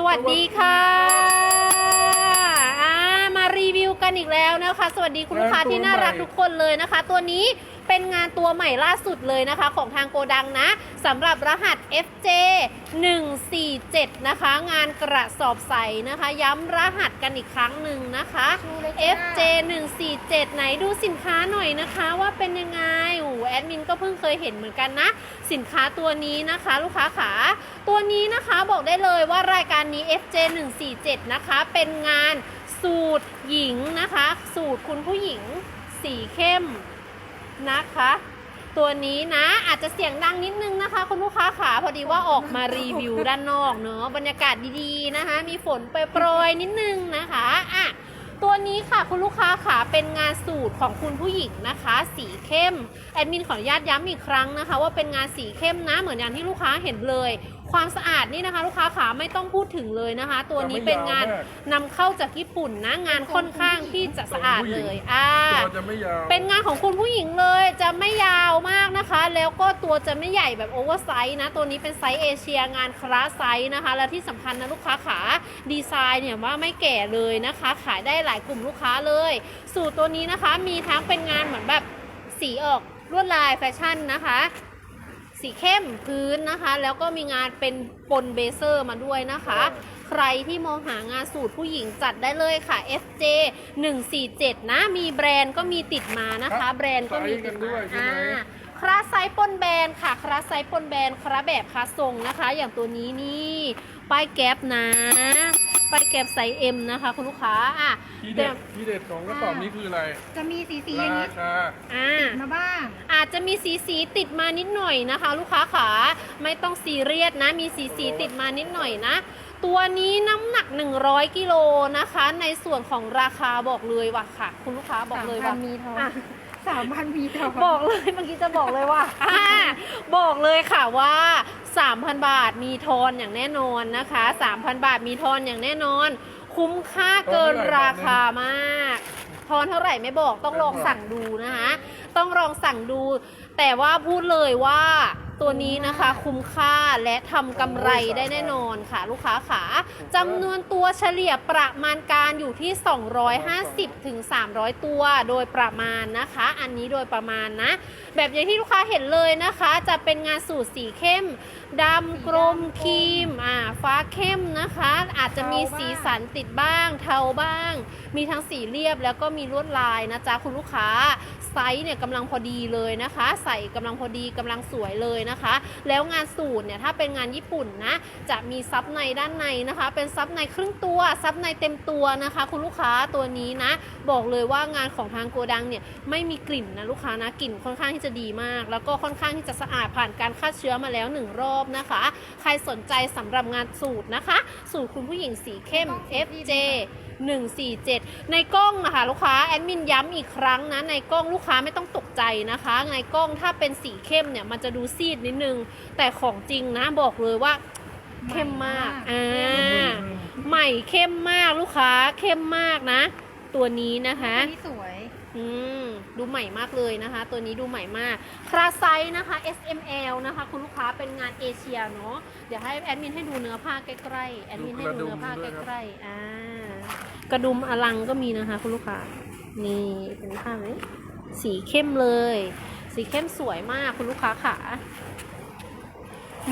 สวัสดีค่ะอ่ามารีวิวกันอีกแล้วนะคะ สวัสดีคุณลูกค้าที่น่ารักทุกคนเลยนะคะ ตัวนี้ เป็นงานตัวใหม่ล่าสุดเลยนะคะ ของทางโกดังนะสำหรับรหัส FJ 147 นะคะ งานกระสอบใสนะคะ ย้ำรหัสกันอีกครั้งหนึ่งนะคะชูเลยจ้า FJ 147 ไหนดูสินค้าหน่อยนะคะว่าเป็นยังไงโอ้โหแอดมินก็เพิ่งเคยเห็นเหมือนกันนะ สินค้าตัวนี้นะคะ ลูกค้าขาตัวนี้นะคะบอกได้เลยว่ารายการนี้ FJ 147 นะคะ เป็นงานสูตรหญิงนะคะ สูตรคุณผู้หญิงสีเข้ม นะคะ ตัวนี้นะอาจจะเสียงดังนิดนึงนะคะคุณลูกค้าขาพอดีว่าออกมารีวิวด้านนอกเนอะบรรยากาศดีๆนะคะ มีฝนโปรยๆนิดนึงนะคะอะตัวนี้ค่ะคุณลูกค้าค่ะเป็นงานสูตรของคุณผู้หญิงนะคะ สีเข้มแอดมินขออนุญาตย้ำอีกครั้งนะคะ ว่าเป็นงานสีเข้มนะเหมือนอย่างที่ลูกค้าเห็นเลย ความสะอาดนี่นะคะลูกค้าขาไม่ต้องพูดถึงเลยนะคะ ตัวนี้เป็นงานนำเข้าจากญี่ปุ่นนะงานค่อนข้างที่จะสะอาดเลยอ่าตัวจะไม่ยาวเป็นงานของคุณผู้หญิงเลยจะไม่ยาวมากนะคะ แล้วก็ตัวจะไม่ใหญ่แบบโอเวอร์ไซส์นะตัวนี้เป็นไซส์เอเชียงานคลาสไซส์นะคะ และที่สำคัญนะลูกค้าขาดีไซน์เนี่ยว่าไม่แก่เลยนะคะ ขายได้หลายกลุ่มลูกค้าเลย สูตรตัวนี้นะคะมีทั้งเป็นงานเหมือนแบบสีออกลวดลายแฟชั่นนะคะ สีเข้มพื้นนะคะ แล้วก็มีงานเป็นปนเบเซอร์มาด้วยนะคะ ใครที่มองหางานสูตรผู้หญิงจัดได้เลยค่ะ FJ 147 นะ มีแบรนด์ก็มีติดมานะคะ แบรนด์ก็มีติดมาอ่าคราไซส์ปนแบรนด์ค่ะ คราไซส์ปนแบรนด์คราแบบคราทรงนะคะ อย่างตัวนี้นี่ ป้ายแก๊ปนะ ป้ายแก๊ปไซส์ M นะคะคุณลูกค้าอะทีเด็ดทีเด็ดของกระสอบนี้คืออะไรจะมีสีสีอย่างรานี้คาอ่า มาบ้าง อาจจะมีสีสีติดมานิดหน่อยนะคะ ลูกค้าขาไม่ต้องซีเรียสนะ มีสีสีติดมานิดหน่อยนะ ตัวนี้น้ำหนัก 100กิโลนะคะ ในส่วนของราคาบอกเลยว่ะค่ะ คุณลูกค้าบอกเลยว่า3,000มีทองอะ สามพันมีทองบอกเลยเมื่อกี้จะบอกเลยว่าอ่าบอกเลยค่ะว่า 3,000 บาทมีทอนอย่างแน่นอนนะคะ 3,000 บาทมีทอนอย่างแน่นอน คุ้มค่าเกินราคามาก ทอนเท่าไหร่ไม่บอกต้องลองสั่งดูนะคะ ต้องลองสั่งดู แต่ว่าพูดเลยว่า ตัวนี้นะคะคุ้มค่าและทำกำไรได้แน่นอนค่ะ ลูกค้าขาจำนวนตัวเฉลี่ยประมาณการอยู่ที่ 250ถึง300 ตัวโดยประมาณนะคะ อันนี้โดยประมาณนะ แบบอย่างที่ลูกค้าเห็นเลยนะคะ จะเป็นงานสูตรสีเข้มดำกรมครีมอ่าฟ้าเข้มนะคะ อาจจะมีสีสันติดบ้าง เทาบ้าง มีทั้งสีเรียบแล้วก็มีลวดลายนะจ๊ะคุณลูกค้าไซส์เนี่ยกำลังพอดีเลยนะคะ ใส่กำลังพอดีกำลังสวยเลยนะคะ แล้วงานสูตรเนี่ยถ้าเป็นงานญี่ปุ่นนะจะมีซับในด้านในนะคะ เป็นซับในครึ่งตัวซับในเต็มตัวนะคะ คุณลูกค้าตัวนี้นะ บอกเลยว่างานของทางโกดังเนี่ยไม่มีกลิ่นนะลูกค้านะกลิ่นค่อนข้างที่จะดีมาก แล้วก็ค่อนข้างที่จะสะอาดผ่านการฆ่าเชื้อมาแล้วหนึ่งรอบนะคะ ใครสนใจสำหรับงานสูตรนะคะ สูตรคุณผู้หญิงสีเข้ม FJ 147 ในกล้องนะคะลูกค้าแอดมินย้ำอีกครั้งนะในกล้องลูกค้าไม่ต้องตกใจนะคะ ในกล้องถ้าเป็นสีเข้มเนี่ยมันจะดูซีดนิดนึง แต่ของจริงนะบอกเลยว่าเข้มมากอ่าใหม่เข้มมากลูกค้าเข้มมากนะ ตัวนี้นะคะอันนี้สวยอืมดูใหม่มากเลยนะคะ ตัวนี้ดูใหม่มากคราไซส์นะคะ S M L นะคะ คุณลูกค้าเป็นงานเอเชียเนาะเดี๋ยวให้แอดมินให้ดูเนื้อผ้าใกล้ๆแอดมินให้ดูเนื้อผ้าใกล้ๆอ่า กระดุมอลังก็มีนะคะ คุณลูกค้า นี่เป็นผ้าไหมสีเข้มเลย สีเข้มสวยมากคุณลูกค้าขา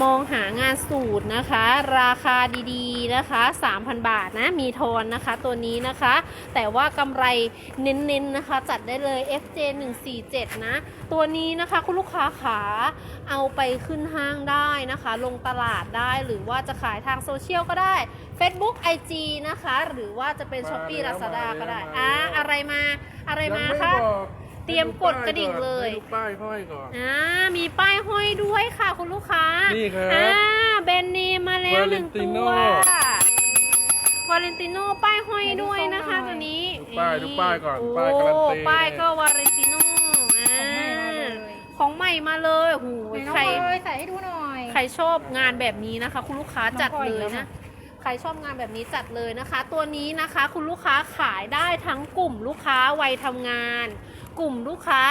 มองหางานสูตรนะคะ ราคาดีๆนะคะ 3,000 บาทนะ มีทอนนะคะตัวนี้นะคะ แต่ว่ากำไรเน้นๆนะคะ จัดได้เลย FJ 147นะ ตัวนี้นะคะคุณลูกค้าขาเอาไปขึ้นห้างได้นะคะ ลงตลาดได้หรือว่าจะขายทางโซเชียลก็ได้ Facebook IG นะคะ หรือว่าจะเป็น s h อ p e e มาแล้ว Lazada ก็ได้มาแล้วอะอะไรมาอะไรมายังคะบอก เตรียมกดกระดิ่งเลยให้ดูป้ายห้อยก่อน อ่ามีป้ายห้อยด้วยค่ะคุณลูกค้า นี่ครับอ่าแบรนด์เนมมาแล้วหนึ่งตัว Valentino วาเลนติโน่ป้ายห้อยด้วยนะคะตัวนี้ดูป้ายดูป้ายก่อนโป้ายการันตีป้ายก็วาเลนติโน่อ่าของใหม่มาเลยของใหม่มาเลยโอ้โหไหนน้องใครเอยใส่ให้ดูหน่อย ใครชอบงานแบบนี้นะคะ คุณลูกค้าจัดน้องพลอยเลยอีกแล้วนะค่ะใครชอบงานแบบนี้จัดเลยนะคะ ตัวนี้นะคะ คุณลูกค้าขายได้ทั้งกลุ่มลูกค้าวัยทำงาน กลุ่มลูกค้า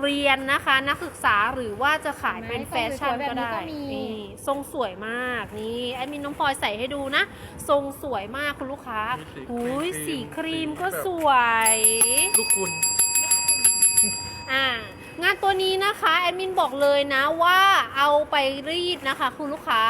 เรียนนะคะ นักศึกษาหรือว่าจะขายเป็นแฟชั่นก็ได้ทรงสวยๆแบบนี้ก็มีนี่ทรงสวยมากนี่แอดมินน้องพลอยใส่ให้ดูนะ ทรงสวยมากคุณลูกค้ามีสีหุยครีมสีครีมก็สีแบบสวย ลูกคุณอ่า งานตัวนี้นะคะแอดมินบอกเลยนะว่าเอาไปรีดนะคะคุณลูกค้า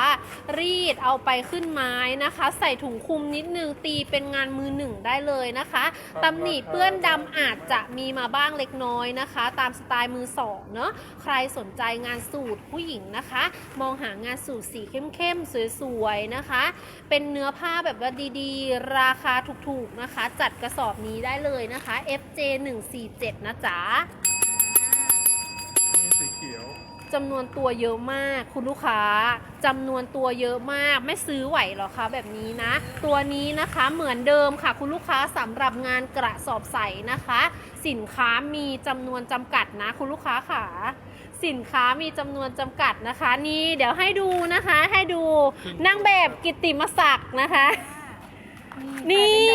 รีดเอาไปขึ้นไม้นะคะ ใส่ถุงคลุมนิดนึงตีเป็นงานมือหนึ่งได้เลยนะคะตำหนิเปื้อนดำอาจจะมีมาบ้างเล็กน้อยนะคะ ตามสไตล์มือสองเนาะใครสนใจงานสูตรผู้หญิงนะคะ มองหางานสูตรสีเข้มๆสวยๆนะคะ เป็นเนื้อผ้าแบบว่าดีๆ ราคาถูกๆนะคะ จัดกระสอบนี้ได้เลยนะคะ FJ 147นะจ๊ะมีสีเขียว จำนวนตัวเยอะมาก คุณลูกค้าจำนวนตัวเยอะมากไม่ซื้อไหวหรอคะแบบนี้นะ ตัวนี้นะคะเหมือนเดิมค่ะ คุณลูกค้าสำหรับงานกระสอบใสนะคะ สินค้ามีจำนวนจำกัดนะ คุณลูกค้าค่ะสินค้ามีจำนวนจำกัดนะคะ นี่เดี๋ยวให้ดูนะคะ ให้ดูนางแบบกิตติมศักดิ์นะคะ นี่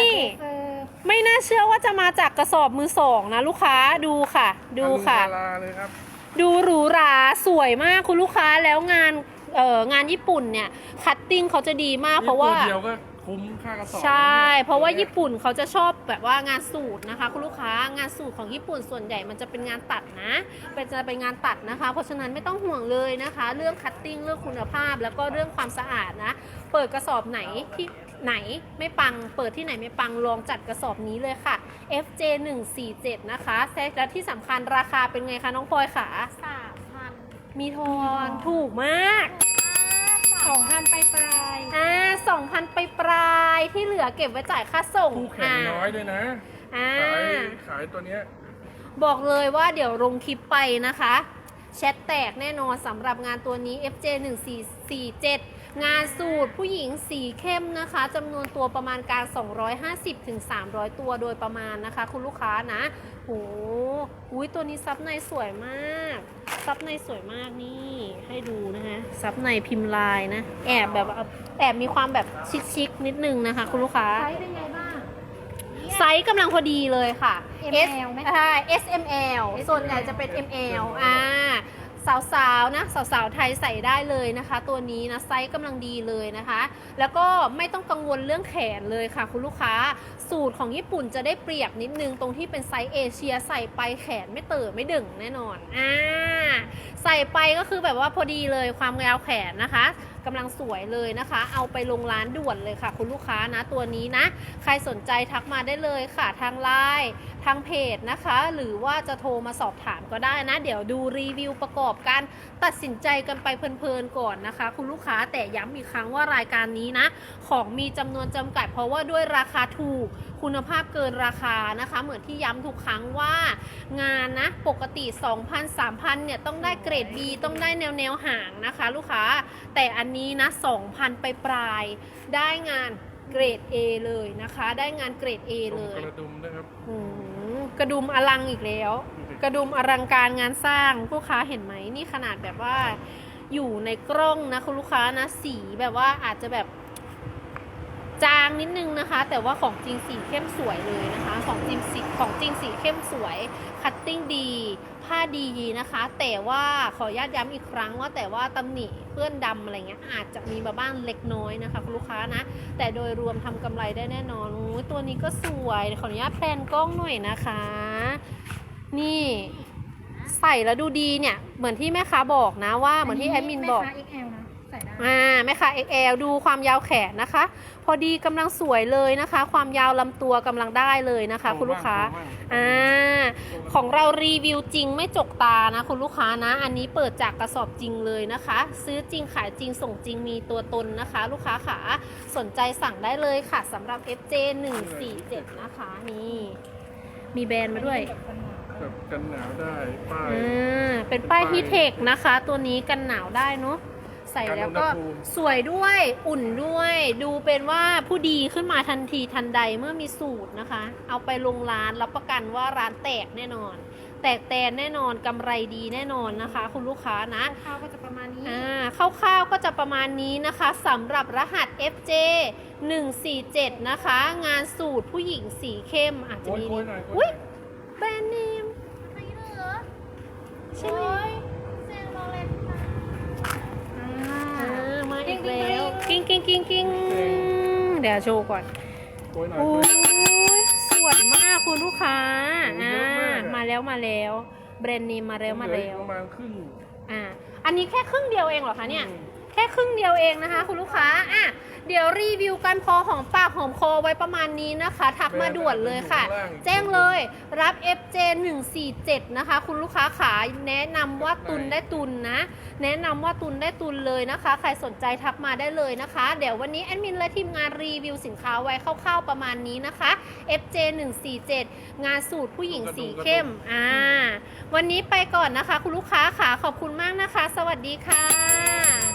เออไม่น่าเชื่อว่าจะมาจากกระสอบมือสองนะลูกค้าดูค่ะ ดูค่ะอรุณ ดาราเลยครับดูหรูหราสวยมากคุณลูกค้าแล้วงานเอ่องานญี่ปุ่นเนี่ยคัตติ้งเขาจะดีมากเพราะว่านี่ตัวเดียวก็คุ้มค่ากระสอบใช่แล้วนี่ยเพราะว่าญี่ปุ่นเขาจะชอบแบบว่างานสูตรนะคะ คุณลูกค้างานสูตรของญี่ปุ่นส่วนใหญ่มันจะเป็นงานตัดนะเป็นจะเป็นงานตัดนะคะ เพราะฉะนั้นไม่ต้องห่วงเลยนะคะ เรื่องคัตติ้งเรื่องคุณภาพแล้วก็เรื่องความสะอาดนะ เปิดกระสอบไหนที่ไหนไม่ปัง เปิดที่ไหนไม่ปังลองจัดกระสอบนี้เลยค่ะ FJ 147นะคะและที่สำคัญราคาเป็นไงคะน้องพลอยขาสามพันมีทอนถูกมากสองพันไปปลายอ่าสองพันไปปลายๆที่เหลือเก็บไว้จ่ายค่าส่งคู่แข่งน้อยด้วยนะอ่าขายขายตัวเนี้ยบอกเลยว่าเดี๋ยวลงคลิปไปนะคะ แชทแตกแน่นอนสำหรับงานตัวนี้ FJ 1447 งานสูตรผู้หญิงสีเข้มนะคะจำนวนตัวประมาณการ 250ถึง300 ตัวโดยประมาณนะคะ คุณลูกค้านะโหอุ้ยตัวนี้ซับในสวยมาก ซับในสวยมากนี่ ให้ดูนะคะซับในพิมพ์ลายนะ แอบแบบว่าแอบมีความแบบชิคๆนิดนึงนะคะ คุณลูกค้า ไซส์เป็นไงบ้าง ไซส์กำลังพอดีเลยค่ะ ML ไหมใช่ S M L ส่วนใหญ่จะเป็น M L อ่า สาวๆนะสาวๆไทยใส่ได้เลยนะคะ ตัวนี้นะไซส์กำลังดีเลยนะคะ แล้วก็ไม่ต้องกังวลเรื่องแขนเลยค่ะ คุณลูกค้าสูตรของญี่ปุ่นจะได้เปรียบนิดนึงตรงที่เป็นไซส์เอเชียใส่ไปแขนไม่เติมไม่ดึงแน่นอนอ่าใส่ไปก็คือแบบว่าพอดีเลยความยาวแขนนะคะ กำลังสวยเลยนะคะ เอาไปลงร้านด่วนเลยค่ะ คุณลูกค้านะตัวนี้นะ ใครสนใจทักมาได้เลยค่ะทางไลน์ทางเพจนะคะ หรือว่าจะโทรมาสอบถามก็ได้นะ เดี๋ยวดูรีวิวประกอบการตัดสินใจกันไปเพลินๆก่อนนะคะ คุณลูกค้าแต่ย้ำอีกครั้งว่ารายการนี้นะ ของมีจำนวนจำกัดเพราะว่าด้วยราคาถูก คุณภาพเกินราคานะคะ เหมือนที่ย้ำทุกครั้งว่างานนะปกติ 2,000 3,000เนี่ยต้องได้เกรด B ต้องได้แนวแนวๆห่างนะคะ ลูกค้า แต่อันนี้นะ 2,000 ไปปลายๆได้งานเกรด A เลยนะคะ ได้งานเกรด A ตรเลงยกระดุมนะครับอืมกระดุมอลังอีกแล้ว กระดุมอลังการงานสร้างลูกค้าเห็นไหมนี่ขนาดแบบว่าอยู่ในกล้องนะคุณลูกค้านะสีแบบว่าอาจจะแบบ จางนิดนึงนะคะ แต่ว่าของจริงสีเข้มสวยเลยนะคะ ของจริงสีของจริงสีเข้มสวย คัตติ้งดี ผ้าดีนะคะ แต่ว่าขออนุญาตย้ำอีกครั้งว่าแต่ว่าตำหนิเปื้อนดำอะไรเงี้ยอาจจะมีมาบ้างเล็กน้อยนะคะคุณลูกค้านะ แต่โดยรวมทำกำไรได้แน่นอนโอ้ยตัวนี้ก็สวยขออนุญาตแพลนกล้องหน่อยนะคะ นี่ใส่แล้วดูดีเนี่ย เหมือนที่แม่ค้าบอกนะว่าเหมือนที่แอดมินบอก XL นะ อ่าแม่ค้า XL ดูความยาวแขนนะคะ พอดีกำลังสวยเลยนะคะ ความยาวลำตัวกำลังได้เลยนะคะ คุณลูกค้าอ่าของเรารีวิวจริงไม่จกตานะคุณลูกค้านะ อันนี้เปิดจากกระสอบจริงเลยนะคะ ซื้อจริงขายจริงส่งจริงมีตัวตนนะคะ ลูกค้าขาสนใจสั่งได้เลยค่ะสำหรับ FJ 147นะคะนี่มีแบรนด์มาด้วยแบบกันหนาวได้ป้ายอ่าเป็นป้ายฮีเทคนะคะ ตัวนี้กันหนาวได้เนาะ ใส่แล้วก็กันอุณหภูมิสวยด้วยอุ่นด้วย ดูเป็นว่าผู้ดีขึ้นมาทันทีทันใดเมื่อมีสูตรนะคะ เอาไปลงร้านรับประกันว่าร้านแตกแน่นอน แตกแตนแน่นอนกำไรดีแน่นอนนะคะ คุณลูกค้านะข้าวๆก็จะประมาณนี้อ่าคร่าวๆก็จะประมาณนี้นะคะสำหรับรหัส FJ 147 นะคะ งานสูตรผู้หญิงสีเข้มอาจจะโค้ยมีโค้ยหน่อยโค้อุ๊ยยแบรนด์เนมใช่ไหม อีกแล้ว กิ้งกิ้งกิ้งกิ้งเดี๋ยวโชว์ก่อนโวยหน่อยโอ้โวยยสวยมากคุณลูกค้าโอ้อ่าเยอะมากอะมาแล้วมาแล้ว แบรนด์นี้มาแล้วมาเหลือแล้อีกวประมาณครึ่งอ่า อันนี้แค่ครึ่งเดียวเองเหรอคะเนี่ยอืม แค่ครึ่งเดียวเองนะคะ คุณลูกค้าอะเดี๋ยวรีวิวกันพอหอมปากหอมคอไว้ประมาณนี้นะคะ ทักมาด่วนเลยค่ะ แจ้งเลยรับ FJ 147นะคะ คุณลูกค้าขาแนะนำว่าตุนได้ตุนนะ แนะนำว่าตุนได้ตุนเลยนะคะ ใครสนใจทักมาได้เลยนะคะ เดี๋ยววันนี้แอดมินและทีมงานรีวิวสินค้าไว้คร่าวๆประมาณนี้นะคะ FJ 147งานสูตรผู้หญิงสีเข้มอ่าวันนี้ไปก่อนนะคะ คุณลูกค้าขาขอบคุณมากนะคะ สวัสดีค่ะ